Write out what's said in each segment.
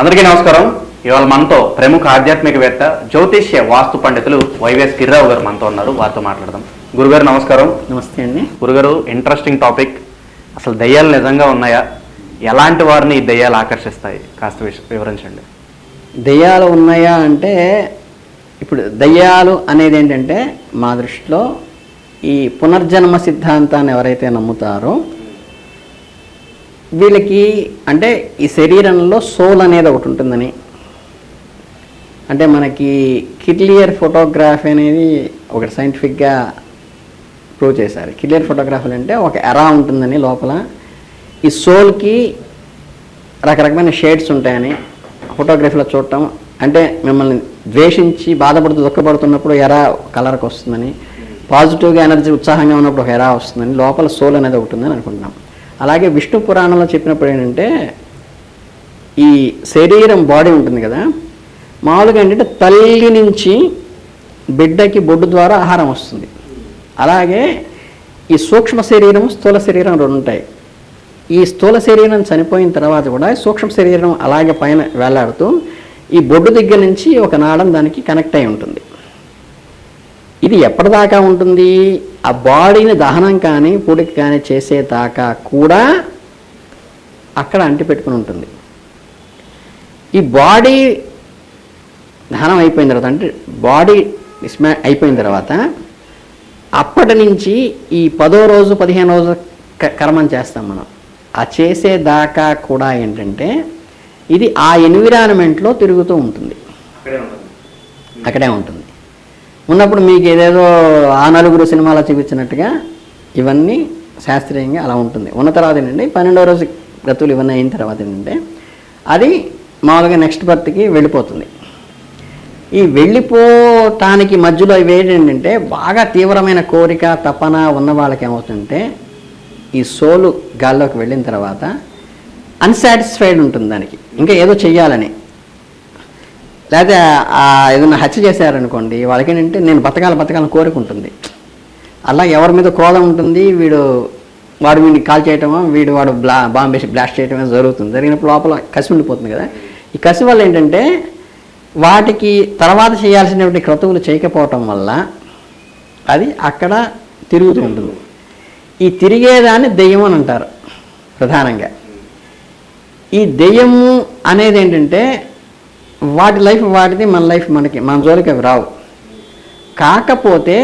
అందరికీ నమస్కారం. ఇవాళ మనతో ప్రముఖ ఆధ్యాత్మికవేత్త జ్యోతిష్య వాస్తు పండితులు వైవిఎస్ గిరిరావు గారు మనతో ఉన్నారు. వారితో మాట్లాడదాం. గురుగారు నమస్కారం. నమస్తే అండి. గురుగారు ఇంట్రెస్టింగ్ టాపిక్ అసలు దయ్యాలు నిజంగా ఉన్నాయా? ఎలాంటి వారిని ఈ దయ్యాలు ఆకర్షిస్తాయి? కాస్త వివరించండి. దయ్యాలు ఉన్నాయా అంటే ఇప్పుడు దయ్యాలు అనేది ఏంటంటే మా దృష్టిలో ఈ పునర్జన్మ సిద్ధాంతాన్ని ఎవరైతే నమ్ముతారో వీళ్ళకి అంటే ఈ శరీరంలో సోల్ అనేది ఒకటి ఉంటుందని. అంటే మనకి కిడ్లియర్ ఫోటోగ్రఫీ అనేది ఒకటి సైంటిఫిక్గా ప్రూవ్ చేశారు. కిడ్లియర్ ఫోటోగ్రఫీ అంటే ఒక ఎరా ఉంటుందని లోపల. ఈ సోల్కి రకరకమైన షేడ్స్ ఉంటాయని ఫోటోగ్రఫీలో చూడటం. అంటే మిమ్మల్ని ద్వేషించి బాధపడుతూ దుఃఖపడుతున్నప్పుడు ఎరా కలర్కి వస్తుందని. పాజిటివ్గా ఎనర్జీ ఉత్సాహంగా ఉన్నప్పుడు ఒక ఎరా వస్తుందని. లోపల సోల్ అనేది ఒకటి ఉందని అనుకుంటున్నాం. అలాగే విష్ణు పురాణంలో చెప్పినప్పుడు ఏంటంటే ఈ శరీరం బాడీ ఉంటుంది కదా మామూలుగా ఏంటంటే తల్లి నుంచి బిడ్డకి బొడ్డు ద్వారా ఆహారం వస్తుంది. అలాగే ఈ సూక్ష్మ శరీరం స్థూల శరీరం రెండు ఉంటాయి. ఈ స్థూల శరీరం చనిపోయిన తర్వాత కూడా సూక్ష్మ శరీరం అలాగే పైన వేలాడుతూ ఈ బొడ్డు దగ్గర నుంచి ఒక నాడం దానికి కనెక్ట్ అయి ఉంటుంది. ఇది ఎప్పటిదాకా ఉంటుంది? ఆ బాడీని దహనం కానీ పూడిక కానీ చేసేదాకా కూడా అక్కడ అంటి పెట్టుకుని ఉంటుంది. ఈ బాడీ దహనం అయిపోయిన తర్వాత అంటే బాడీ డిస్మా అయిపోయిన తర్వాత అప్పటి నుంచి ఈ పదో రోజు పదిహేను రోజు కర్మం చేస్తాం మనం. ఆ చేసేదాకా కూడా ఏంటంటే ఇది ఆ ఎన్విరాన్మెంట్లో తిరుగుతూ ఉంటుంది. అక్కడే ఉంటుంది. ఉన్నప్పుడు మీకు ఏదేదో ఆ నలుగురు సినిమాలో చూపించినట్టుగా ఇవన్నీ శాస్త్రీయంగా అలా ఉంటుంది. ఉన్న తర్వాత ఏంటంటే పన్నెండవ రోజు గతులు ఇవన్నీ అయిన తర్వాత ఏంటంటే అది మామూలుగా నెక్స్ట్ బర్త్కి వెళ్ళిపోతుంది. ఈ వెళ్ళిపోటానికి మధ్యలో ఇవి ఏంటంటే బాగా తీవ్రమైన కోరిక తపన ఉన్న వాళ్ళకి ఏమవుతుందంటే ఈ సోలు గాల్లోకి వెళ్ళిన తర్వాత అన్సాటిస్ఫైడ్ ఉంటుంది దానికి. ఇంకా ఏదో చెయ్యాలని. లేకపోతే ఆ ఏదైనా హత్య చేశారనుకోండి వాళ్ళకేంటంటే నేను బతకాల బతకాలని కోరిక ఉంటుంది అలా ఎవరి మీద క్రోధం ఉంటుంది వీడు వాడు వీడిని కాల్ చేయటమో వీడు వాడు బ్లా బాంబేసి బ్లాస్ట్ చేయటమే జరుగుతుంది. జరిగినప్పుడు లోపల కసి ఉండిపోతుంది కదా. ఈ కసి వల్ల ఏంటంటే వాటికి తర్వాత చేయాల్సినటువంటి క్రతువులు చేయకపోవటం వల్ల అది అక్కడ తిరుగుతూ ఉంటుంది. ఈ తిరిగేదాన్ని దెయ్యం అని అంటారు ప్రధానంగా. ఈ దెయ్యము అనేది ఏంటంటే వాటి లైఫ్ వాటిది మన లైఫ్ మనకి. మన జోలికి అవి రావు. కాకపోతే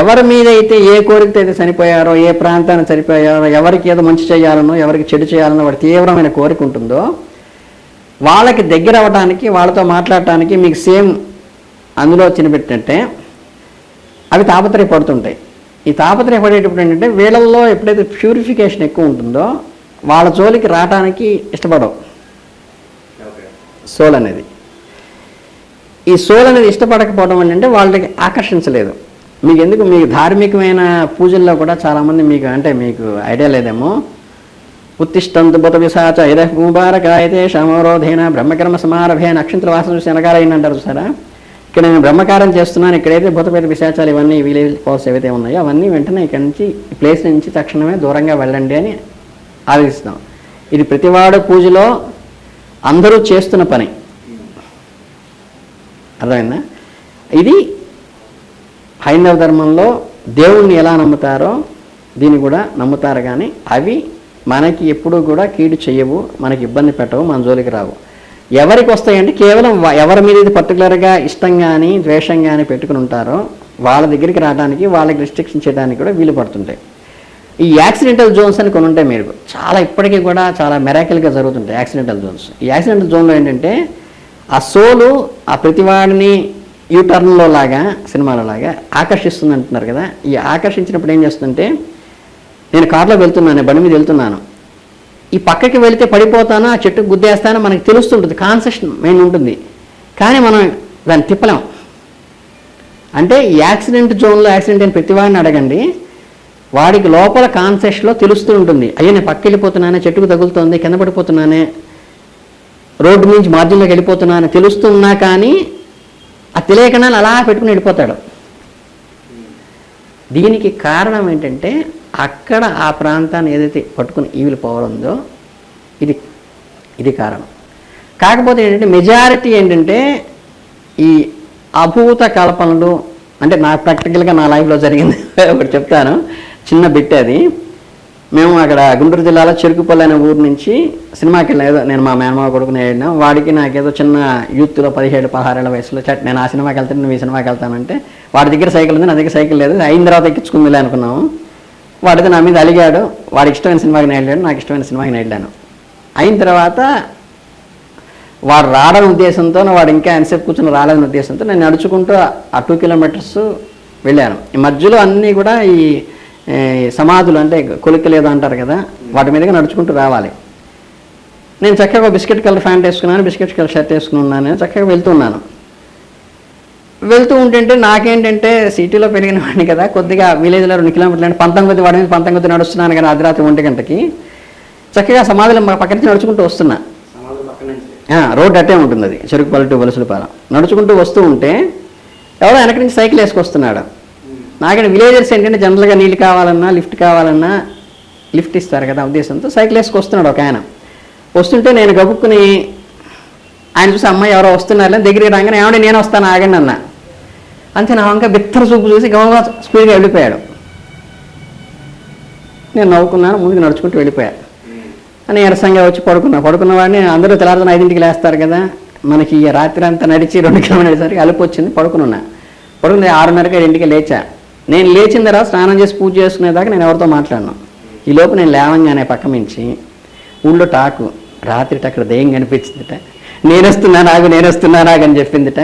ఎవరి మీద అయితే ఏ కోరికతో అయితే చనిపోయారో ఏ ప్రాంతాన్ని చనిపోయారో ఎవరికి ఏదో మంచి చేయాలనో ఎవరికి చెడు చేయాలనో వాడి తీవ్రమైన కోరిక ఉంటుందో వాళ్ళకి దగ్గర అవ్వడానికి వాళ్ళతో మాట్లాడటానికి మీకు సేమ్ అందులో చిన్నపెట్టినట్టే అవి తాపత్రయపడుతుంటాయి. ఈ తాపత్రయపడేటప్పుడు ఏంటంటే వీళ్ళల్లో ఎప్పుడైతే ప్యూరిఫికేషన్ ఎక్కువ ఉంటుందో వాళ్ళ జోలికి రావడానికి ఇష్టపడవు. సోల్ అనేది. ఈ సోల్ అనేది ఇష్టపడకపోవడం అంటే వాళ్ళకి ఆకర్షించలేదు. మీకు ఎందుకు మీకు ధార్మికమైన పూజల్లో కూడా చాలామంది మీకు అంటే మీకు ఐడియా లేదేమో. ఉత్తిష్టంతు బుత విశాచ ఇద ముబారకాయతే శమరోధేన బ్రహ్మకర్మ సమారభే నక్షత్ర వాసన చూసి వెనకాలైన అంటారు చూసారా? ఇక్కడ నేను బ్రహ్మకారం చేస్తున్నాను. ఇక్కడైతే భూతపేట విశాచాలు ఇవన్నీ విలేజ్ పోల్స్ ఏవైతే ఉన్నాయో అవన్నీ వెంటనే ఇక్కడి నుంచి ఈ ప్లేస్ నుంచి తక్షణమే దూరంగా వెళ్ళండి అని ఆదేశిస్తాం. ఇది ప్రతివాడు పూజలో అందరూ చేస్తున్న పని. అర్థమైందా? ఇది హైందవ ధర్మంలో దేవుణ్ణి ఎలా నమ్ముతారో దీన్ని కూడా నమ్ముతారు కానీ అవి మనకి ఎప్పుడూ కూడా కీడు చేయవు మనకి ఇబ్బంది పెట్టవు మన జోలికి రావు. ఎవరికి వస్తాయంటే కేవలం ఎవరి మీద ఇది పర్టికులర్గా ఇష్టం కానీ ద్వేషం కానీ పెట్టుకుని ఉంటారో వాళ్ళ దగ్గరికి రావడానికి వాళ్ళకి రిస్ట్రిక్షన్ చేయడానికి కూడా వీలు పడుతుంటాయి. ఈ యాక్సిడెంటల్ జోన్స్ అని కొన్ని ఉంటాయి మీరు. చాలా ఇప్పటికీ కూడా చాలా మెరాకిల్గా జరుగుతుంటాయి యాక్సిడెంటల్ జోన్స్. ఈ యాక్సిడెంటల్ జోన్లో ఏంటంటే ఆ సోలు ఆ ప్రతివాడిని యూటర్న్లో లాగా సినిమాలో లాగా ఆకర్షిస్తుంది అంటున్నారు కదా. ఈ ఆకర్షించినప్పుడు ఏం చేస్తుందంటే నేను కార్లో వెళ్తున్నాను బండి మీద వెళ్తున్నాను. ఈ పక్కకి వెళితే పడిపోతాను ఆ చెట్టు గుద్దేస్తానో మనకి తెలుస్తుంటుంది కాన్సెషన్ మెయిన్ ఉంటుంది. కానీ మనం దాన్ని తిప్పలేం. అంటే ఈ యాక్సిడెంట్ జోన్లో యాక్సిడెంట్ అయిన ప్రతివాడిని అడగండి వాడికి లోపల కాన్సెప్ట్లో తెలుస్తూ ఉంటుంది. అయ్యో నేను పక్క వెళ్ళిపోతున్నానే చెట్టుకు తగులుతోంది కింద పడిపోతున్నానే రోడ్డు నుంచి మార్జిన్లోకి వెళ్ళిపోతున్నాను తెలుస్తున్నా కానీ ఆ తెలియకనాలు అలా పెట్టుకుని వెళ్ళిపోతాడు. దీనికి కారణం ఏంటంటే అక్కడ ఆ ప్రాంతాన్ని ఏదైతే పట్టుకుని ఈవిల్ పవర్ ఉందో ఇది ఇది కారణం. కాకపోతే ఏంటంటే మెజారిటీ ఏంటంటే ఈ అభూత కల్పనలు అంటే నా ప్రాక్టికల్గా నా లైఫ్లో జరిగింది ఒకటి చెప్తాను. చిన్న బిట్ అది. మేము అక్కడ గుంటూరు జిల్లాలో చెరుకుపల్లి అనే ఊరు నుంచి సినిమాకి వెళ్ళిన ఏదో నేను మా మేనమావ కొడుకుని వెళ్ళినా వాడికి నాకేదో చిన్న యూత్లో పదిహేడు పదహారేళ్ళ వయసులో చట్ నేను ఆ సినిమాకి వెళ్తాను నువ్వు ఈ సినిమాకి వెళ్తానంటే వాడి దగ్గర సైకిల్ ఉంది నా దగ్గర సైకిల్ లేదు అయిన తర్వాత ఎక్కించుకుందిలే అనుకున్నాము. వాడితో నా మీద అలిగాడు వాడికి ఇష్టమైన సినిమాకి నేను వెళ్ళాడు నాకు ఇష్టమైన సినిమాకి నేను వెళ్ళాను. అయిన తర్వాత వాడు రావడం ఉద్దేశంతో వాడు ఇంకా ఎంతసేపు కూర్చొని రాలేని ఉద్దేశంతో నేను నడుచుకుంటూ ఆ టూ కిలోమీటర్స్ వెళ్ళాను. ఈ మధ్యలో అన్నీ కూడా ఈ సమాధులు అంటే కొలికలేదు అంటారు కదా వాటి మీదుగా నడుచుకుంటూ రావాలి. నేను చక్కగా బిస్కెట్ కలర్ ప్యాంట్ వేసుకున్నాను బిస్కెట్ కలర్ షర్ట్ వేసుకుని ఉన్నాను నేను చక్కగా వెళ్తున్నాను వెళ్తూ ఉంటుంటే నాకేంటంటే సిటీలో పెరిగిన వాడిని కదా కొద్దిగా విలేజ్లో రెండు కిలోమీటర్లు అంటే పంతొమ్మిది వాడి మీద పంతొమ్మిది నడుస్తున్నాను కదా అర్ధరాత్రి ఒంటి గంటకి చక్కగా సమాధిలో మా పక్క నుంచి నడుచుకుంటూ వస్తున్నా. రోడ్ అట్టే ఉంటుంది అది చెరుకుపల్లి టు వలసలపాలెం. నడుచుకుంటూ వస్తూ ఉంటే ఎవడో వెనక నుంచి సైకిల్ వేసుకొస్తున్నాడు. నాకంటే విలేజర్స్ ఏంటంటే జనరల్గా నీళ్ళు కావాలన్నా లిఫ్ట్ కావాలన్నా లిఫ్ట్ ఇస్తారు కదా ఉద్దేశంతో. సైకిల్ వేసుకొస్తున్నాడు ఒక ఆయన. వస్తుంటే నేను గబుక్కుని ఆయన చూసి అమ్మాయి ఎవరో వస్తున్నారు దగ్గరికి రాగానే ఏమంటే నేను వస్తాను ఆగండి అన్న. అంతే నా వంక బిత్తర చూపు చూసి గమగా స్పీడ్గా వెళ్ళిపోయాడు. నేను నవ్వుకున్నాను ముందుకు నడుచుకుంటూ వెళ్ళిపోయా. నీరసంగా వచ్చి పడుకున్నా. పడుకున్న వాడిని అందరూ తెల్లారుతున్న ఐదింటికి లేస్తారు కదా. మనకి రాత్రి అంతా నడిచి రెండు కిలోమీటర్ల సరికి అలుపు వచ్చింది పడుకున్నా పడుకుంది ఆరున్నరకి ఐదింటికి లేచా. నేను లేచిన తర్వాత స్నానం చేసి పూజ చేసుకునేదాకా నేను ఎవరితో మాట్లాడను. ఈ లోపు నేను లేవంగానే పక్క మించి ఊళ్ళో టాకు రాత్రి అక్కడ దెయ్యం కనిపించిందిట. నేను వస్తున్నా నాకు నేను అని చెప్పిందిట.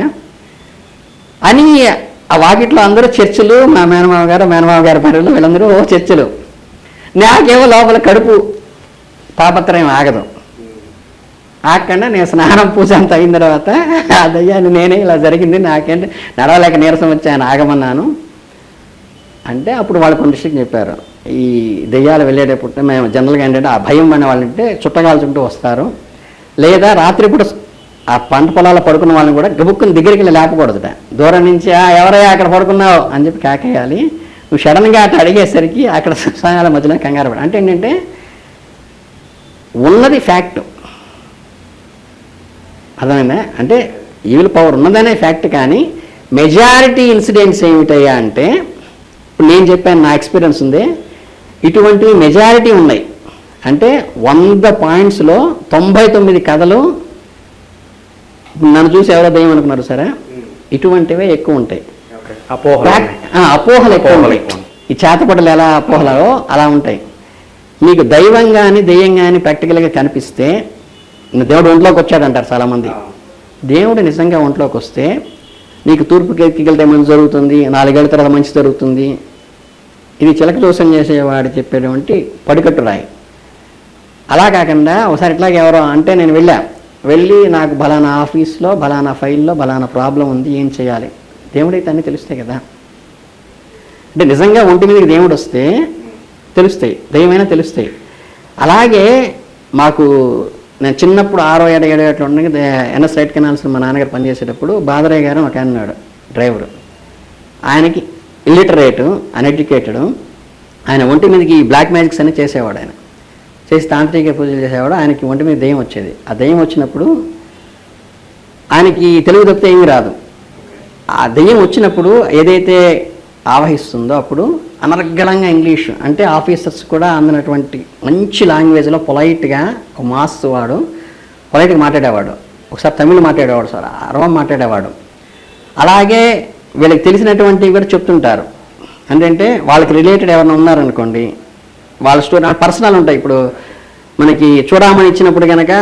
అని ఆ వాకిట్లో అందరూ చర్చలు మా మేనమామ గారు మేనమామ గారి భార్యలు వీళ్ళందరూ ఓ చర్చలు. నాకేమో లోపల కడుపు తాపత్రయం ఆగదు. ఆకుండా నేను స్నానం పూజ అంత అయిన తర్వాత ఆ దయ్యాన్ని నేనే ఇలా జరిగింది నాకేంటి నడవలేక నీరసం వచ్చాయని ఆగమన్నాను. అంటే అప్పుడు వాళ్ళు కొన్ని విషయం చెప్పారు. ఈ దెయ్యాలు వెళ్ళేటప్పుడు మేము జనరల్గా ఏంటంటే ఆ భయం అనే వాళ్ళంటే చుట్టగాల్చుకుంటూ వస్తారు. లేదా రాత్రిపూట ఆ పంట పొలాల పడుకున్న వాళ్ళని కూడా గబుక్కుని దగ్గరికి వెళ్ళి లేపకూడదుట. దూరం నుంచి "ఆ, ఎవరయ్యా అక్కడ పడుకున్నావు? అని చెప్పి కాకేయాలి. నువ్వు సడన్గా అట్లా అడిగేసరికి అక్కడ శ్మశానాల మధ్యలో కంగారు పడ అంటే ఏంటంటే ఉన్నది ఫ్యాక్ట్ అర్థమైందా? అంటే ఈవిల్ పవర్ ఉన్నదనే ఫ్యాక్ట్ కానీ మెజారిటీ ఇన్సిడెంట్స్ ఏమిటయ్యా అంటే ఇప్పుడు నేను చెప్పాను నా ఎక్స్పీరియన్స్ ఉంది. ఇటువంటి మెజారిటీ ఉన్నాయి. అంటే వంద పాయింట్స్లో తొంభై తొమ్మిది కథలు నన్ను చూసి ఎవరో దయ్యం అనుకున్నారు సరే? ఇటువంటివే ఎక్కువ ఉంటాయి. అపోహలు ఎక్కువ ఉంటాయి. ఈ చేతపడలు ఎలా అపోహలో అలా ఉంటాయి. మీకు దైవం కానీ దెయ్యం కానీ ప్రాక్టికల్గా కనిపిస్తే దేవుడు ఒంట్లోకి వచ్చాడంటారు చాలామంది. దేవుడు నిజంగా ఒంట్లోకి వస్తే నీకు తూర్పుకి వెళ్తే మంచి జరుగుతుంది? నాలుగేళ్ళ తర్వాత మంచి జరుగుతుంది? ఇది చిలక దోషం చేసేవాడు చెప్పేటువంటి పడికట్టు రాయి. అలా కాకుండా ఒకసారి ఇట్లాగే ఎవరో అంటే నేను వెళ్ళా. వెళ్ళి నాకు బలానా ఆఫీస్లో బలానా ఫైల్లో బలానా ప్రాబ్లం ఉంది ఏం చేయాలి? దేవుడైతే అన్నీ తెలుస్తాయి కదా. అంటే నిజంగా ఒంటి మీదకి దేవుడు వస్తే తెలుస్తాయి దయమైనా తెలుస్తాయి. అలాగే మాకు నేను చిన్నప్పుడు ఆరో ఏడు ఏడు ఏట్లు ఉండగా ఎన్ఎస్ రైట్ కెనాల్స్ మా నాన్నగారు పనిచేసేటప్పుడు బాదరయ్య గారు ఒక ఆయన ఉన్నాడు డ్రైవరు. ఆయనకి ఇల్లిటరేటు అన్ఎడ్యుకేటెడ్ ఆయన ఒంటి మీదకి బ్లాక్ మ్యాజిక్స్ అని చేసేవాడు ఆయన. చేసి తాంత్రిక పూజలు చేసేవాడు ఆయనకి ఒంటి మీద దెయ్యం వచ్చేది. ఆ దెయ్యం వచ్చినప్పుడు ఆయనకి తెలుగు తప్పితే ఏమీ రాదు. ఆ దెయ్యం వచ్చినప్పుడు ఏదైతే ఆవహిస్తుందో అప్పుడు అనర్గళంగా ఇంగ్లీష్. అంటే ఆఫీసర్స్ కూడా అందినటువంటి మంచి లాంగ్వేజ్లో పొలైట్గా ఒక మాస్ వాడు పొలైట్గా మాట్లాడేవాడు. ఒకసారి తమిళ్ మాట్లాడేవాడు సార్ అరవం మాట్లాడేవాడు. అలాగే వీళ్ళకి తెలిసినటువంటివి కూడా చెప్తుంటారు. ఏంటంటే వాళ్ళకి రిలేటెడ్ ఎవరైనా ఉన్నారనుకోండి వాళ్ళ స్టోరీ పర్సనల్ ఉంటాయి. ఇప్పుడు మనకి చూడమని ఇచ్చినప్పుడు కనుక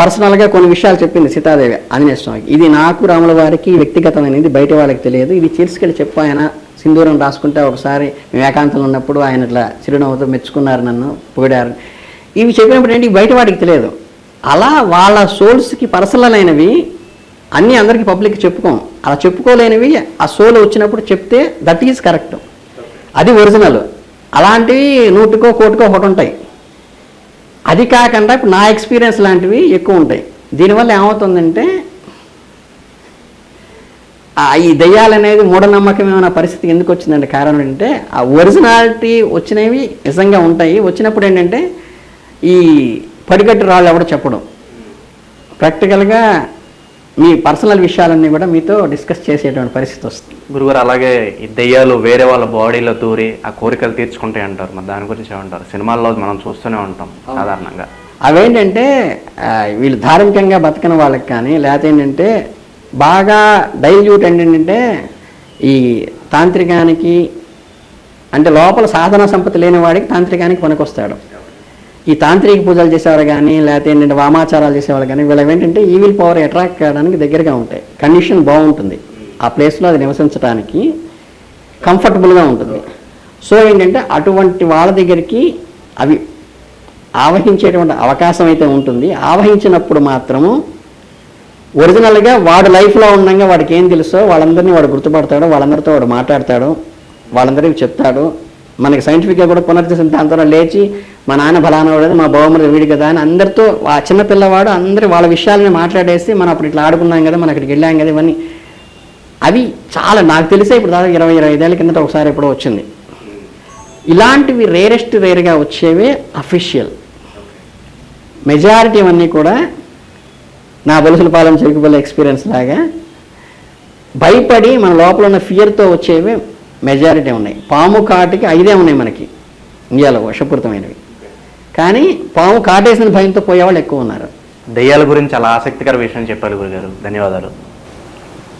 పర్సనల్గా కొన్ని విషయాలు చెప్పింది సీతాదేవి ఆంజనేయ స్వామికి. ఇది నాకు రాముల వారికి వ్యక్తిగతమైనది బయట వాళ్ళకి తెలియదు. ఇది తీసుకెళ్ళి చెప్పు ఆయన సింధూరం రాసుకుంటే ఒకసారి మేము ఏకాంతంలో ఉన్నప్పుడు ఆయన ఇట్లా చిరునవ్వుతో మెచ్చుకున్నారు నన్ను పొగిడారు. ఇవి చెప్పినప్పుడు ఏంటి? బయట వాడికి తెలియదు. అలా వాళ్ళ సోల్స్కి పర్సనల్ అయినవి అన్నీ అందరికీ పబ్లిక్ చెప్పుకోం. అలా చెప్పుకోలేనివి ఆ సోల్ వచ్చినప్పుడు చెప్తే దట్ ఈజ్ కరెక్ట్. అది ఒరిజినల్. అలాంటివి నూటికో కోటికో ఒకటి ఉంటాయి. అది కాకుండా ఇప్పుడు నా ఎక్స్పీరియన్స్ లాంటివి ఎక్కువ ఉంటాయి. దీనివల్ల ఏమవుతుందంటే ఆ ఈ దయ్యాలు అనేది మూఢనమ్మకమైన పరిస్థితి ఎందుకు వచ్చిందంటే కారణం ఏంటంటే ఆ ఒరిజినాలిటీ వచ్చినవి నిజంగా ఉంటాయి. వచ్చినప్పుడు ఏంటంటే ఈ పడిగట్టు రాళ్ళు ఎవడో చెప్పడం. ప్రాక్టికల్గా మీ పర్సనల్ విషయాలన్నీ కూడా మీతో డిస్కస్ చేసేటువంటి పరిస్థితి వస్తుంది. గురుగారు అలాగే ఈ దెయ్యాలు వేరే వాళ్ళ బాడీలో దూరి ఆ కోరికలు తీర్చుకుంటాయి అంటారు. మరి దాని గురించి ఏమంటారు? సినిమాల్లో మనం చూస్తూనే ఉంటాం సాధారణంగా. అవేంటంటే వీళ్ళు ధార్మికంగా బతకని వాళ్ళకి కానీ లేకపోతే ఏంటంటే బాగా డైల్యూట్ ఏంటంటే ఈ తాంత్రికానికి అంటే లోపల సాధన సంపత్తి లేని వాడికి తాంత్రికానికి పనికొస్తాడు. ఈ తాంత్రిక పూజలు చేసేవారు కానీ లేకపోతే ఏంటంటే వామాచారాలు చేసేవాళ్ళు కానీ వీళ్ళకి ఏంటంటే ఈవిల్ పవర్ అట్రాక్ట్ కావడానికి దగ్గరగా ఉంటాయి. కండిషన్ బాగుంటుంది. ఆ ప్లేస్లో అది నివసించడానికి కంఫర్టబుల్గా ఉంటుంది. సో ఏంటంటే అటువంటి వాళ్ళ దగ్గరికి అవి ఆవహించేటువంటి అవకాశం అయితే ఉంటుంది. ఆవహించినప్పుడు మాత్రము ఒరిజినల్గా వాడు లైఫ్లో ఉండగా వాడికి ఏం తెలుసో వాళ్ళందరినీ వాడు గుర్తుపడతాడు వాళ్ళందరితో వాడు మాట్లాడతాడు వాళ్ళందరికీ చెప్తాడు. మనకి సైంటిఫిక్గా కూడా పునర్జ సిద్ధాంతంలో లేచి మా నాన్న ఫలానా వాడు మా బావమరి వీడి కదా అని అందరితో ఆ చిన్న పిల్లవాడు అందరూ వాళ్ళ విషయాలని మాట్లాడేసి మనం అప్పుడు ఇట్లా ఆడుకున్నాం కదా మనం అక్కడికి వెళ్ళాం కదా ఇవన్నీ. అవి చాలా నాకు తెలిసే ఇప్పుడు దాదాపు ఇరవై ఇరవై ఐదేళ్ళ కిందట ఒకసారి ఎప్పుడో వచ్చింది. ఇలాంటివి రేరెస్ట్ రేర్గా వచ్చేవే అఫీషియల్ మెజారిటీ అన్నీ కూడా నా బొలుసుల పాలన చెరుకుబల్ల ఎక్స్పీరియన్స్ లాగా భయపడి మన లోపల ఉన్న ఫియర్తో వచ్చేవి మెజారిటీ ఉన్నాయి. పాము కాటికి ఐదే ఉన్నాయి మనకి ఇండియాలో వర్షపూరితమైనవి కానీ పాము కాటేసిన భయంతో పోయేవాళ్ళు ఎక్కువ ఉన్నారు. దయ్యాల గురించి చాలా ఆసక్తికర విషయం చెప్పారు గురుగారు. ధన్యవాదాలు.